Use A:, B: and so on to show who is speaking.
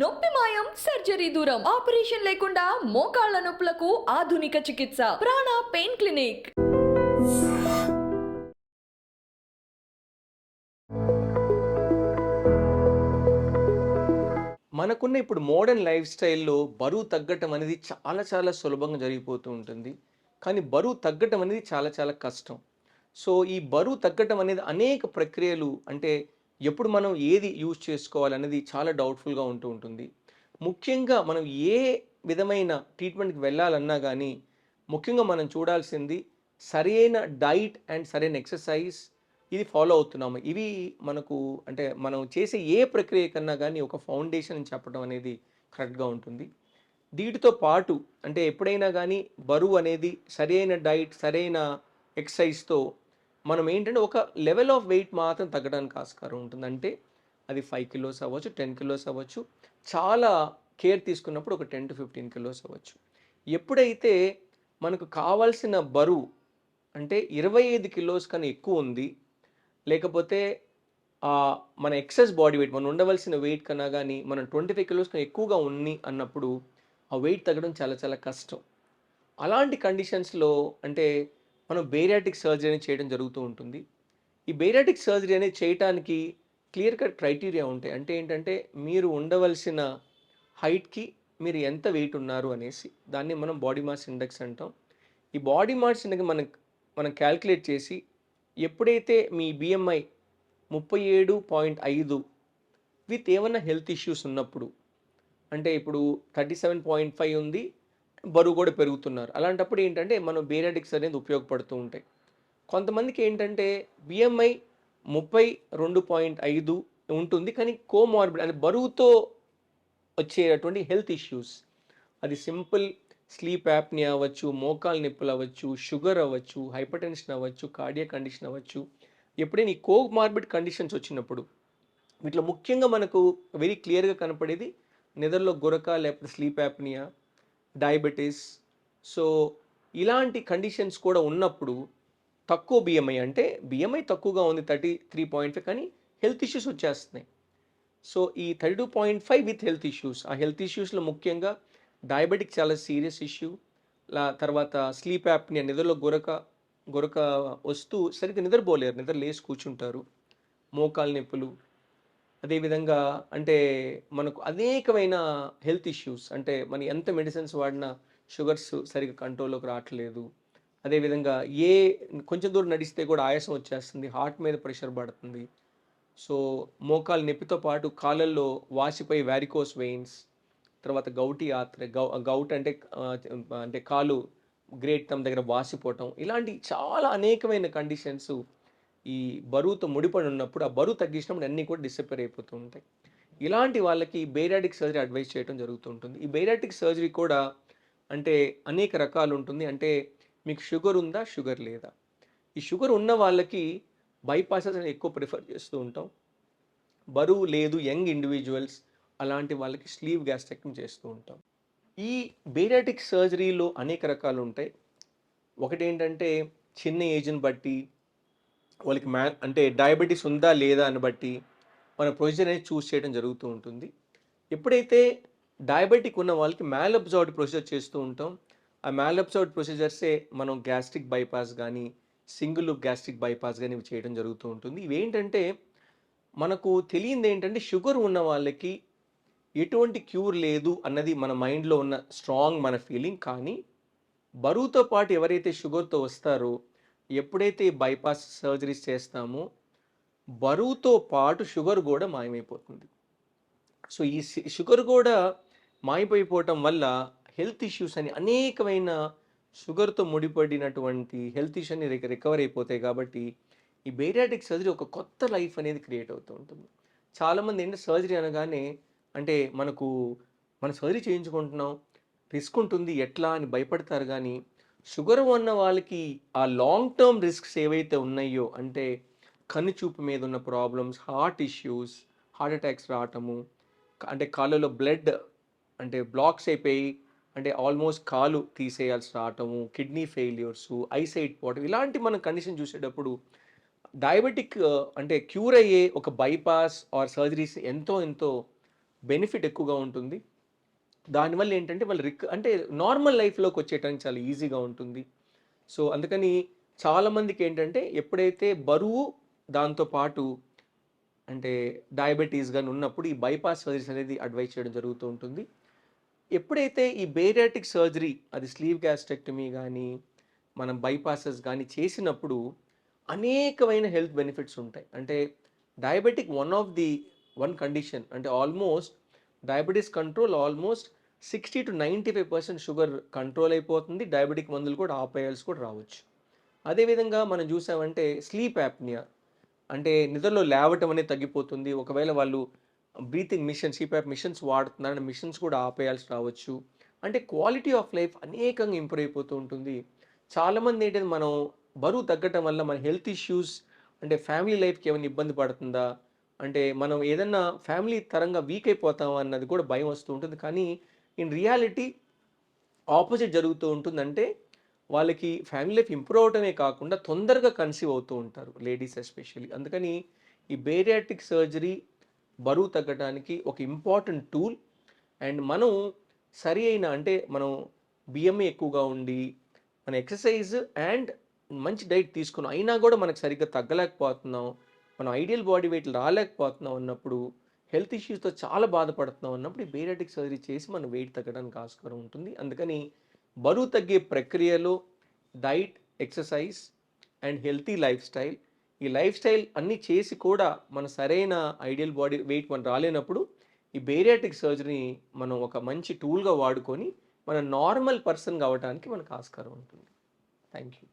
A: నొప్పి మాయం సర్జరీ దూరం ఆపరేషన్ లేకుండా మోకాళ్ళ నొప్పులకు ఆధునిక చికిత్స ప్రాణ పెయిన్ క్లినిక్.
B: మనకున్న ఇప్పుడు మోడర్న్ లైఫ్ స్టైల్లో బరువు తగ్గటం అనేది చాలా చాలా సులభంగా జరిగిపోతూ ఉంటుంది. కానీ బరువు తగ్గటం అనేది చాలా చాలా కష్టం. సో ఈ బరువు తగ్గటం అనేది అనేక ప్రక్రియలు అంటే ఎప్పుడు మనం ఏది యూజ్ చేసుకోవాలనేది చాలా డౌట్ఫుల్గా ఉంటూ ఉంటుంది. ముఖ్యంగా మనం ఏ విధమైన ట్రీట్మెంట్కి వెళ్ళాలన్నా కానీ ముఖ్యంగా మనం చూడాల్సింది సరైన డైట్ అండ్ సరైన ఎక్సర్సైజ్ ఇది ఫాలో అవుతున్నాము. ఇవి మనకు అంటే మనం చేసే ఏ ప్రక్రియ కన్నా కానీ ఒక ఫౌండేషన్ అని చెప్పడం అనేది కరెక్ట్గా ఉంటుంది. వీటితో పాటు అంటే ఎప్పుడైనా కానీ బరువు అనేది సరైన డైట్ సరైన ఎక్సర్సైజ్తో మనం ఏంటంటే ఒక లెవెల్ ఆఫ్ వెయిట్ మాత్రం తగ్గడానికి ఆస్కారం ఉంటుంది అంటే అది ఫైవ్ కిలోస్ అవ్వచ్చు టెన్ కిలోస్ అవ్వచ్చు. చాలా కేర్ తీసుకున్నప్పుడు ఒక టెన్ టు ఫిఫ్టీన్ కిలోస్ అవ్వచ్చు. ఎప్పుడైతే మనకు కావాల్సిన బరువు అంటే ఇరవై ఐదు కిలోస్ కన్నా ఎక్కువ ఉంది లేకపోతే ఆ, మన ఎక్సెస్ బాడీ వెయిట్ మనం ఉండవలసిన వెయిట్ కన్నా కానీ మనం ట్వంటీ ఫైవ్ కిలోస్ కన్నా ఎక్కువగా ఉంది అన్నప్పుడు ఆ వెయిట్ తగ్గడం చాలా చాలా కష్టం. అలాంటి కండిషన్స్లో అంటే మనం బేరియాటిక్ సర్జరీ అనేది చేయడం జరుగుతూ ఉంటుంది. ఈ బేరియాటిక్ సర్జరీ అనేది చేయటానికి క్లియర్ కట్ క్రైటీరియా ఉంటాయి. అంటే ఏంటంటే మీరు ఉండవలసిన హైట్కి మీరు ఎంత వెయిట్ ఉన్నారు అనేసి దాన్ని మనం బాడీ మాస్ ఇండెక్స్ అంటాం. ఈ బాడీ మాస్ ఇండెక్స్ మనం మనం క్యాల్కులేట్ చేసి ఎప్పుడైతే మీ బిఎంఐ ముప్పై ఏడు పాయింట్ ఐదు విత్ ఏమైనా హెల్త్ ఇష్యూస్ ఉన్నప్పుడు అంటే ఇప్పుడు థర్టీ సెవెన్ పాయింట్ ఫైవ్ ఉంది బరువు కూడా పెరుగుతున్నారు. అలాంటప్పుడు ఏంటంటే మనం బేరియాటిక్స్ అనేది ఉపయోగపడుతూ ఉంటాయి. కొంతమందికి ఏంటంటే బిఎంఐ ముప్పై రెండు పాయింట్ ఐదు ఉంటుంది. కానీ కోమార్బిడ్ అంటే బరువుతో వచ్చేటువంటి హెల్త్ ఇష్యూస్ అది సింపుల్ స్లీప్ యాప్ని అవ్వచ్చు మోకాలు నొప్పులు అవ్వచ్చు షుగర్ అవ్వచ్చు హైపర్ టెన్షన్ అవ్వచ్చు కార్డియా కండిషన్ అవ్వచ్చు. ఎప్పుడైనా ఈ కోమార్బిడ్ కండిషన్స్ వచ్చినప్పుడు వీటిలో ముఖ్యంగా మనకు వెరీ క్లియర్గా కనపడేది నిద్రలో గురక లేకపోతే స్లీప్ యాప్నియా డయాబెటీస్ సో ఇలాంటి కండిషన్స్ కూడా ఉన్నప్పుడు తక్కువ బిఎంఐ అంటే బిఎంఐ తక్కువగా ఉంది థర్టీ త్రీ పాయింట్ ఫైవ్ కానీ హెల్త్ ఇష్యూస్ వచ్చేస్తున్నాయి. సో ఈ thirty two point five with health issues ఆ హెల్త్ ఇష్యూస్లో ముఖ్యంగా డయాబెటిక్ చాలా సీరియస్ ఇష్యూ లా తర్వాత స్లీప్ యాప్ని నిద్రలో గొరక గొరక వస్తూ సరిగ్గా నిద్రపోలేరు నిద్ర లేచి కూర్చుంటారు. మోకాలు నొప్పులు అదేవిధంగా అంటే మనకు అనేకమైన హెల్త్ ఇష్యూస్ అంటే మనం ఎంత మెడిసిన్స్ వాడినా షుగర్స్ సరిగ్గా కంట్రోల్లోకి రావట్లేదు. అదేవిధంగా ఏ కొంచెం దూరం నడిస్తే కూడా ఆయాసం వచ్చేస్తుంది హార్ట్ మీద ప్రెషర్ పడుతుంది. సో మోకాలు నొప్పితో పాటు కాళ్ళల్లో వాసిపోయి వ్యారికోస్ వెయిన్స్ తర్వాత గౌటి యాత్ర గౌ గౌట్ అంటే అంటే కాలు గ్రేట్ తమ దగ్గర వాసిపోవటం ఇలాంటి చాలా అనేకమైన కండిషన్స్ ఈ బరువుతో ముడిపడి ఉన్నప్పుడు ఆ బరువు తగ్గించినప్పుడు అన్నీ కూడా డిసప్పేర్ అయిపోతూ ఉంటాయి. ఇలాంటి వాళ్ళకి బేరాటిక్ సర్జరీ అడ్వైస్ చేయడం జరుగుతుంటుంది ఈ బేరాటిక్ సర్జరీ కూడా అంటే అనేక రకాలు ఉంటుంది. అంటే మీకు షుగర్ ఉందా షుగర్ లేదా? ఈ షుగర్ ఉన్న వాళ్ళకి బైపాసెస్ అనేది ఎక్కువ ప్రిఫర్ చేస్తూ ఉంటాం. బరువు లేదు యంగ్ ఇండివిజువల్స్ అలాంటి వాళ్ళకి స్లీవ్ గ్యాస్ట్రెక్టమ్ చేస్తూ ఉంటాం. ఈ బేరాటిక్ సర్జరీలో అనేక రకాలు ఉంటాయి. ఒకటి ఏంటంటే చిన్న ఏజ్ని బట్టి వాళ్ళకి మ్యా అంటే డయాబెటీస్ ఉందా లేదా అని బట్టి మన ప్రొసీజర్ అనేది చూస్ చేయడం జరుగుతూ ఉంటుంది. ఎప్పుడైతే డయాబెటిక్ ఉన్న వాళ్ళకి మ్యాలబ్జార్డ్ ప్రొసీజర్ చేస్తూ ఉంటాం ఆ మ్యాలబ్జార్డ్ ప్రొసీజర్సే మనం గ్యాస్ట్రిక్ బైపాస్ కానీ సింగిల్ లూప్ గ్యాస్ట్రిక్ బైపాస్ కానీ ఇవి చేయడం జరుగుతూ ఉంటుంది. ఇవి ఏంటంటే మనకు తెలియంది ఏంటంటే షుగర్ ఉన్న వాళ్ళకి ఎటువంటి క్యూర్ లేదు అన్నది మన మైండ్లో ఉన్న స్ట్రాంగ్ మన ఫీలింగ్. కానీ బరువుతో పాటు ఎవరైతే షుగర్తో వస్తారో ఎప్పుడైతే ఈ బైపాస్ సర్జరీస్ చేస్తామో బరువుతో పాటు షుగర్ కూడా మాయమైపోతుంది. సో ఈ షుగర్ కూడా మాయమైపోవటం వల్ల హెల్త్ ఇష్యూస్ అని అనేకమైన షుగర్తో ముడిపడినటువంటి హెల్త్ ఇష్యూ అని రికవర్ అయిపోతాయి కాబట్టి ఈ బేరియాటిక్ సర్జరీ ఒక కొత్త లైఫ్ అనేది క్రియేట్ అవుతూ ఉంటుంది. చాలామంది ఏంటంటే సర్జరీ అనగానే అంటే మనకు మన సర్జరీ చేయించుకుంటున్నాం రిస్క్ ఉంటుంది ఎట్లా అని భయపడతారు కానీ షుగర్ ఉన్న వాళ్ళకి ఆ లాంగ్ టర్మ్ రిస్క్స్ ఏవైతే ఉన్నాయో అంటే కన్ను చూపు మీద ఉన్న problems heart issues heart attacks రావటము అంటే కాళ్ళలో బ్లడ్ అంటే బ్లాక్స్ అయిపోయి అంటే ఆల్మోస్ట్ కాలు తీసేయాల్సి రావటము కిడ్నీ ఫెయిల్యూర్స్ ఐసైట్ పోవటం ఇలాంటి మనం కండిషన్ చూసేటప్పుడు డయాబెటిక్ అంటే క్యూర్ అయ్యే ఒక బైపాస్ ఆర్ సర్జరీస్ ఎంతో ఎంతో బెనిఫిట్ ఎక్కువగా ఉంటుంది. దానివల్ల ఏంటంటే వాళ్ళు రిక్ అంటే నార్మల్ లైఫ్లోకి వచ్చేయటానికి చాలా ఈజీగా ఉంటుంది. సో అందుకని చాలామందికి ఏంటంటే ఎప్పుడైతే బరువు దాంతో పాటు అంటే డయాబెటీస్ కానీ ఉన్నప్పుడు ఈ బైపాస్ సర్జరీస్ అనేది అడ్వైస్ చేయడం జరుగుతూ ఉంటుంది. ఎప్పుడైతే ఈ బేరియాటిక్ సర్జరీ అది స్లీవ్ గ్యాస్టెక్టమీ కానీ మనం బైపాసెస్ కానీ చేసినప్పుడు అనేకమైన హెల్త్ బెనిఫిట్స్ ఉంటాయి. అంటే diabetic one of the one condition అంటే almost diabetes control almost sixty to ninety five percent sugar control అయిపోతుంది. డయాబెటిక్ మందులు కూడా ఆపేయాల్సి కూడా రావచ్చు. అదేవిధంగా మనం చూసామంటే స్లీప్ యాప్నియా అంటే నిద్రలో లేవటం అనేది తగ్గిపోతుంది. ఒకవేళ వాళ్ళు బ్రీతింగ్ మిషన్ సిప్యాప్ మిషన్స్ వాడుతున్నారని మిషన్స్ కూడా ఆపేయాల్సి రావచ్చు. అంటే క్వాలిటీ ఆఫ్ లైఫ్ అనేకంగా ఇంప్రూవ్ అయిపోతూ ఉంటుంది. చాలామంది ఏంటంటే మనం బరువు తగ్గటం వల్ల మన హెల్త్ ఇష్యూస్ అంటే ఫ్యామిలీ లైఫ్కి ఏమైనా ఇబ్బంది పడుతుందా అంటే మనం ఏదన్నా ఫ్యామిలీ తరంగా వీక్ అయిపోతాం అన్నది కూడా భయం వస్తూ ఉంటుంది. కానీ ఇన్ రియాలిటీ ఆపోజిట్ జరుగుతూ ఉంటుందంటే వాళ్ళకి ఫ్యామిలీ లైఫ్ ఇంప్రూవ్ అవటమే కాకుండా తొందరగా కన్సీవ్ అవుతూ ఉంటారు లేడీస్ ఎస్పెషల్లీ. అందుకని ఈ బేరియాటిక్ సర్జరీ బరువు తగ్గడానికి ఒక ఇంపార్టెంట్ టూల్. అండ్ మనం సరి అయిన అంటే మనం బియ్యమే ఎక్కువగా ఉండి మన ఎక్సర్సైజ్ అండ్ మంచి డైట్ తీసుకున్నాం. అయినా కూడా మనకు సరిగ్గా తగ్గలేకపోతున్నాం. మనం ఐడియల్ బాడీ వెయిట్ రాలేకపోతున్నాం అన్నప్పుడు హెల్త్ ఇష్యూస్తో చాలా బాధపడుతున్నాం అన్నప్పుడు ఈ బేరియాటిక్ సర్జరీ చేసి మనం వెయిట్ తగ్గడానికి ఆస్కారం ఉంటుంది. అందుకని బరువు తగ్గే ప్రక్రియలో diet exercise and healthy lifestyle ఈ లైఫ్ స్టైల్ అన్నీ చేసి కూడా మన సరైన ఐడియల్ బాడీ వెయిట్ మనం రాలేనప్పుడు ఈ బేరియాటిక్ సర్జరీని మనం ఒక మంచి టూల్గా వాడుకొని మన నార్మల్ పర్సన్ కావడానికి మనకు ఆస్కారం ఉంటుంది. Thank you